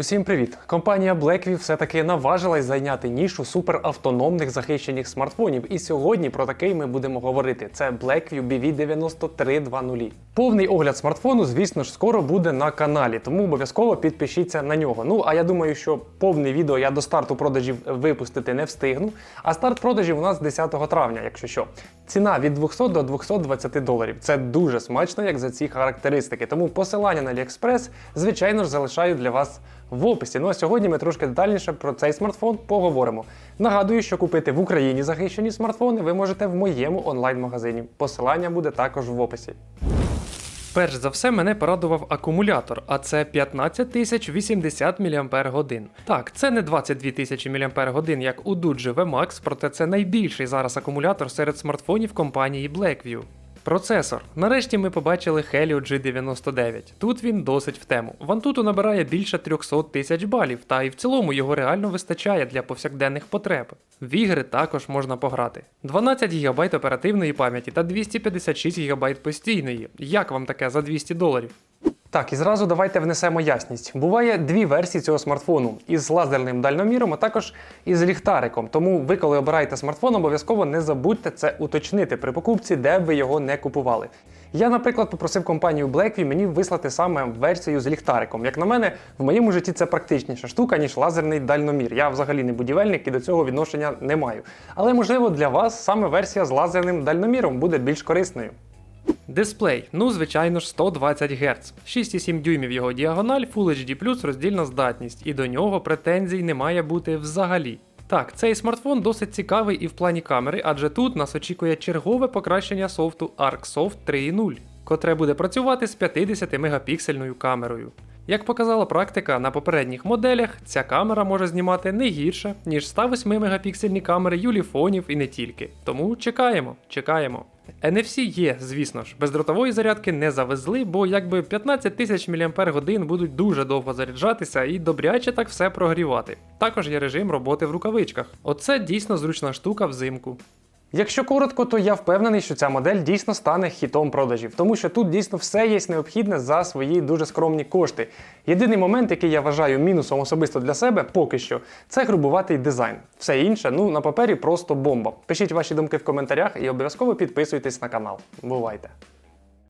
Усім привіт! Компанія Blackview все-таки наважилась зайняти нішу суперавтономних захищених смартфонів. І сьогодні про такий ми будемо говорити. Це Blackview BV9320. Повний огляд смартфону, звісно ж, скоро буде на каналі, тому обов'язково підпишіться на нього. Ну а я думаю, що повне відео я до старту продажів випустити не встигну. А старт продажів у нас 10 травня, якщо що. Ціна від 200 до 220 доларів. Це дуже смачно, як за ці характеристики. Тому посилання на AliExpress, звичайно ж, залишаю для вас в описі. Ну а сьогодні ми трошки детальніше про цей смартфон поговоримо. Нагадую, що купити в Україні захищені смартфони ви можете в моєму онлайн-магазині. Посилання буде також в описі. Перш за все, мене порадував акумулятор, а це 15080 мАч. Так, це не 22 тисячі мАч, як у Duji VMAX, проте це найбільший зараз акумулятор серед смартфонів компанії Blackview. Процесор. Нарешті ми побачили Helio G99. Тут він досить в тему. Вантуту набирає більше 300 тисяч балів, та і в цілому його реально вистачає для повсякденних потреб. В ігри також можна пограти. 12 ГБ оперативної пам'яті та 256 ГБ постійної. Як вам таке за 200 доларів? Так, і зразу давайте внесемо ясність. Буває дві версії цього смартфону із лазерним дальноміром, а також із ліхтариком. Тому ви, коли обираєте смартфон, обов'язково не забудьте це уточнити при покупці, де б ви його не купували. Я, наприклад, попросив компанію Blackview мені вислати саме версію з ліхтариком. Як на мене, в моєму житті це практичніша штука, ніж лазерний дальномір. Я взагалі не будівельник і до цього відношення не маю. Але можливо для вас саме версія з лазерним дальноміром буде більш корисною. Дисплей, ну звичайно ж 120 Гц. 6,7 дюймів його діагональ, Full HD роздільна здатність, і до нього претензій не має бути взагалі. Так, цей смартфон досить цікавий і в плані камери, адже тут нас очікує чергове покращення софту ArcSoft 3.0, котре буде працювати з 50 мегапіксельною камерою. Як показала практика, на попередніх моделях ця камера може знімати не гірше, ніж 108 мегапіксельні камери юліфонів і не тільки. Тому чекаємо, чекаємо. NFC є, звісно ж, бездротової зарядки не завезли, бо якби 15 тисяч мАч будуть дуже довго заряджатися і добряче так все прогрівати. Також є режим роботи в рукавичках. Оце дійсно зручна штука взимку. Якщо коротко, то я впевнений, що ця модель дійсно стане хітом продажів, тому що тут дійсно все є необхідне за свої дуже скромні кошти. Єдиний момент, який я вважаю мінусом особисто для себе, поки що, це грубуватий дизайн. Все інше, ну на папері просто бомба. Пишіть ваші думки в коментарях і обов'язково підписуйтесь на канал. Бувайте!